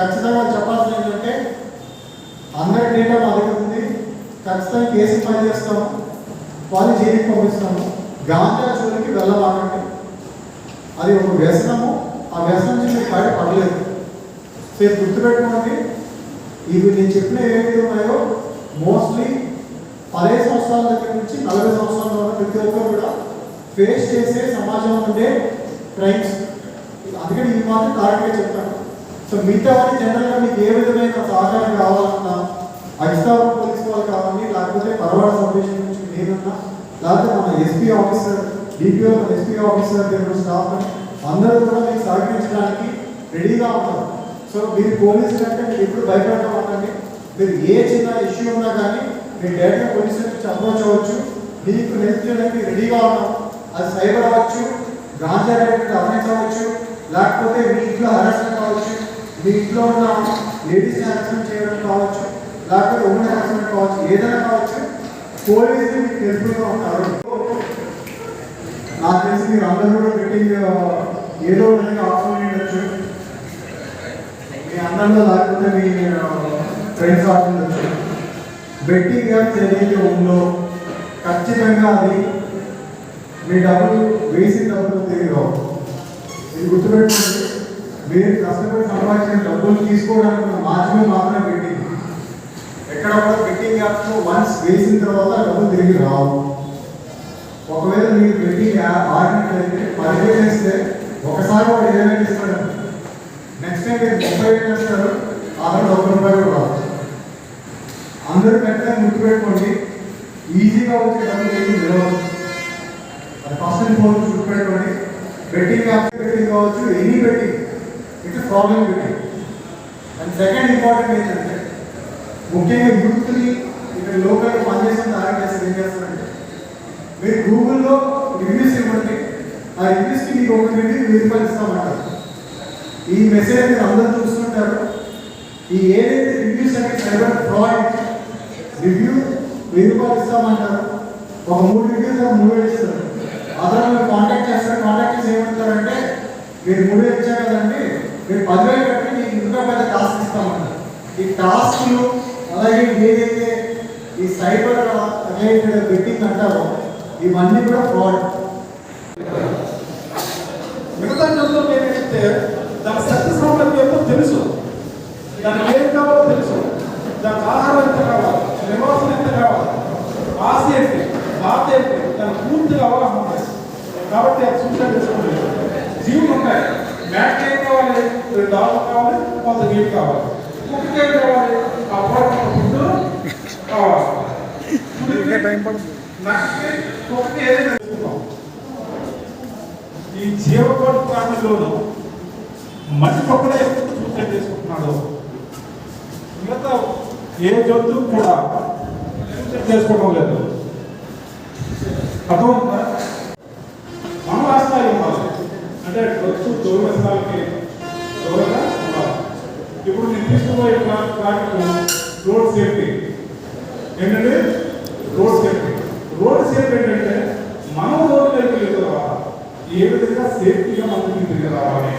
ఖచ్చితంగా చెప్పాల్సింది ఏంటంటే అందరి డేటా మా దగ్గర ఉంది. ఖచ్చితంగా కేసు ఫైల్ చేస్తాము. వాళ్ళు జైలుకి పంపిస్తాము. గాంజా జోలికి వెళ్ళమాకండి. అది ఒక వ్యసనము. ఆ వ్యసనం నుంచి మీరు బయట పడలేదు. సో ఇది గుర్తుపెట్టుకోండి. ఇవి నేను చెప్పిన ఏవైతే ఉన్నాయో మోస్ట్లీ పదహైదు సంవత్సరాల దగ్గర నుంచి నలభై సంవత్సరాల వరకు ప్రతి ఒక్కరు కూడా ఫేస్ చేసే సమాజంలో ఉండే క్రైమ్స్. అందుకని ఈ మాత్రం కారణంగా చెప్తాను. సో మిగతా వాటి జనరల్గా మీకు ఏ విధమైన సహకారం కావాలన్నా అజితాబాద్ పోలీస్ వాళ్ళు కావాలి లేకపోతే పర్వాడ సబ్డివిజన్ నుంచి నేనున్నా లేకపోతే మన ఎస్పీ ఆఫీసర్ డిపిఓ మన ఎస్పీ ఆఫీసర్ దగ్గర స్టాఫ్ అందరూ కూడా మీకు సహకరించడానికి రెడీగా ఉంటారు సో మీరు పోలీసు కంటే మీరు ఎప్పుడు భయపడటం ఉండండి. మీరు ఏ చిన్న ఇష్యూ ఉన్నా కానీ మీరు డైరెక్ట్గా పోలీసులకు నుంచి అప్రోచ్ అవ్వచ్చు. మీకు హెల్ప్ చేయడానికి రెడీగా ఉన్నాం. అది సైబర్ అవ్వచ్చు గాంజా రిలేటెడ్ అఫెన్స్ అవ్వచ్చు లేకపోతే మీ ఇంట్లో హరాస్మెంట్ కావచ్చు మీ ఇంట్లో ఉన్న లేడీస్ని హరాస్మెంట్ చేయడం కావచ్చు లేకపోతే ఉమెన్ హరాస్మెంట్ కావచ్చు ఏదైనా కావచ్చు పోలీసులు మీకు హెల్ప్గా ఉంటారు. నాకు తెలిసి మీరు అందరూ కూడా బెట్టింగ్ ఏదో విధంగా ఆఫర్ ఉండొచ్చు మీ అందరిలో లేకపోతే మీ ఫ్రెండ్స్ ఆడుతుండొచ్చు బెట్టింగ్ యాప్స్ ఏదైతే ఉందో ఖచ్చితంగా అది మీ డబ్బులు వేసిన డబ్బులు తిరిగి రావు ఇది గుర్తుపెట్టుకోండి. మీరు కష్టపడి సంపాదించిన డబ్బులు తీసుకోవడానికి మాత్రమే మాత్రమే పెట్టింది ఎక్కడ కూడా బెట్టింగ్ యాప్స్ వన్స్ వేసిన తర్వాత డబ్బులు తిరిగి రావు. ఒకవేళ మీరు బెట్టింగ్ యాప్ ఆడినట్లయితే పదివేలు వేస్తే ఒకసారి వాడు ఇరవై వేలు ఇస్తాడు నెక్స్ట్ టైం మీరు ముప్పై వేలు వేస్తారు ఆ తర్వాత ఒక రూపాయి కూడా రావచ్చు అందరూ వెంటనే గుర్తుపెట్టుకోండి ఈజీగా వచ్చే డబ్బులు ఏమి నిలవదు అది ఫస్ట్ అండ్ ఫోన్ గుర్తుపెట్టుకోండి. బెట్టింగ్ యాప్ బెట్టింగ్ కావచ్చు any betting it's problem betting and second important ఏంటంటే ముఖ్యంగా యూత్ని ఇక్కడ లోకల్ పనిచేసిన టార్గెట్ చేస్తారు ఏం చేస్తారంటే మీరు గూగుల్లో రివ్యూస్ ఇవ్వండి. ఆ రివ్యూస్కి మీకు ఒక రివ్యూ వెరిఫై ఇస్తామంటారు ఈ మెసేజ్ మీరు అందరూ చూస్తుంటారు. ఈ ఏదైతే రివ్యూస్ అంటే సైబర్ ఫ్రాడ్ రివ్యూ వెయ్యి రూపాయలు ఇస్తామంటారు ఒక మూడు రివ్యూస్ మూడు వేస్తారు ఇస్తారు అతను మీరు కాంటాక్ట్ చేస్తారు కాంటాక్ట్ చేసి ఏమంటారంటే మీరు మూడు వేలు ఇచ్చారు కదండి మీరు పదివేలు కట్టి మీకు ఇంకా పెద్ద టాస్క్ ఇస్తామంటారు ఈ టాస్క్లు అలాగే ఏదైతే ఈ సైబర్ రిలేటెడ్ బెట్టింగ్ అంటారో ఇవన్నీ కూడా ఫ్రాడ్ మిగతా నెలలో ఏంటంటే దాని శక్తి సామర్థ్యం ఏంటో తెలుసు. దానికి ఏం కావాలో తెలుసు. దానికి ఆహారం ఎంత కావాలి నివాసం ఎంత కావాలి ఆశ ఏంటి బాధ ఏంటి దాని పూర్తిగా అవగాహన ఉంది కాబట్టి అది సూసైడ్ చేసుకోండి జీవులు ఉంటాయి. మ్యాట్ ఏం కావాలి? రెండు ఆవులు కావాలి కొంత నీళ్ళు కావాలి? కుక్కకి ఏం టైం పడుతుంది ఈ జీవకోటి ప్రాణుల్లోనూ మనిషి ఒక్కడే సూసైడ్ చేసుకుంటున్నాడు. మిగతా ఏ జంతువు కూడా సూసైడ్ చేసుకోవడం లేదు అర్థమవుతుందా మనం రాస్తాయి ఉండాలి అంటే డ్రగ్స్ దూరం నెక్స్ట్ నేను ప్లాన్ కార్యక్రమం రోడ్ సేఫ్టీ ఏంటంటే రోడ్ సేఫ్టీ రోడ్ సేఫ్టీ ఏంటంటే మనం రోడ్డు మీద రావాలి. ఏ విధంగా సేఫ్టీగా మనం తిరిగి రావాలి?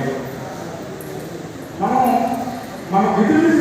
మనం మన విధులు